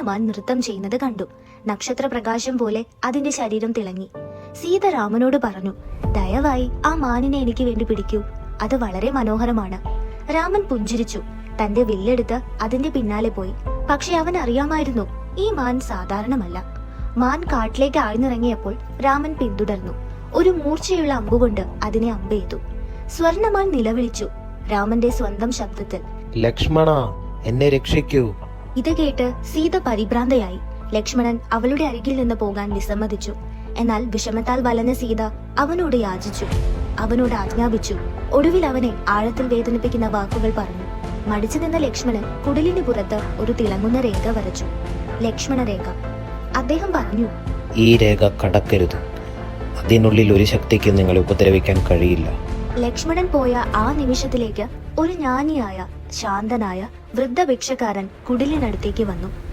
സ്വർണമാൻ നൃത്തം ചെയ്യുന്നത് കണ്ടു. നക്ഷത്രപ്രകാശം പോലെ അതിന്റെ ശരീരം തിളങ്ങി. സീത രാമനോട് പറഞ്ഞു ദയവായി ആ മാനിനെ എനിക്ക് വേണ്ടി പിടിക്കൂ. അത് വളരെ മനോഹരമാണ്. രാമൻ പുഞ്ചിരിച്ചു. തന്റെ വില്ലെടുത്ത് അതിന്റെ പിന്നാലെ പോയി. പക്ഷെ അവൻ അറിയാമായിരുന്നു ഈ മാൻ സാധാരണമല്ല. മാൻ കാട്ടിലേക്ക് ആഴ്ന്നിറങ്ങിയപ്പോൾ രാമൻ പിന്തുടർന്നു. ഒരു മൂർച്ചയുള്ള അമ്പുകൊണ്ട് അതിനെ അമ്പെയ്തു സ്വർണമാൻ നിലവിളിച്ചു രാമന്റെ സ്വന്തം ശബ്ദത്തിൽ. ലക്ഷ്മണ എന്നെ രക്ഷിക്കൂ. ഇത് കേട്ട് സീത പരിഭ്രാന്തയായി. ലക്ഷ്മണൻ അവളുടെ അരികിൽ നിന്ന് പോകാൻ വിസമ്മതിച്ചു. എന്നാൽ വിഷമത്താൽ വലഞ്ഞ സീത അവനോട് യാചിച്ചു. അവനോട് ആജ്ഞാപിച്ചു. ഒടുവിൽ അവനെ ആഴത്തിൽ വേദനിപ്പിക്കുന്ന വാക്കുകൾ പറഞ്ഞു. മടിച്ചു നിന്ന ലക്ഷ്മണൻ കുടലിന് പുറത്ത് ഒരു തിളങ്ങുന്ന രേഖ വരച്ചു. ലക്ഷ്മണ രേഖ. അദ്ദേഹം പറഞ്ഞു ഈ രേഖ കടക്കരുത്. അതിനുള്ളിൽ ഒരു ശക്തിക്ക് നിങ്ങളെ ഉപദ്രവിക്കാൻ കഴിയില്ല. ലക്ഷ്മണൻ പോയ ആ നിമിഷത്തിലേക്ക് ഒരു ജ്ഞാനിയായ ശാന്തനായ വൃദ്ധ ഭിക്ഷക്കാരൻ കുടിലിനടുത്തേക്ക് വന്നു.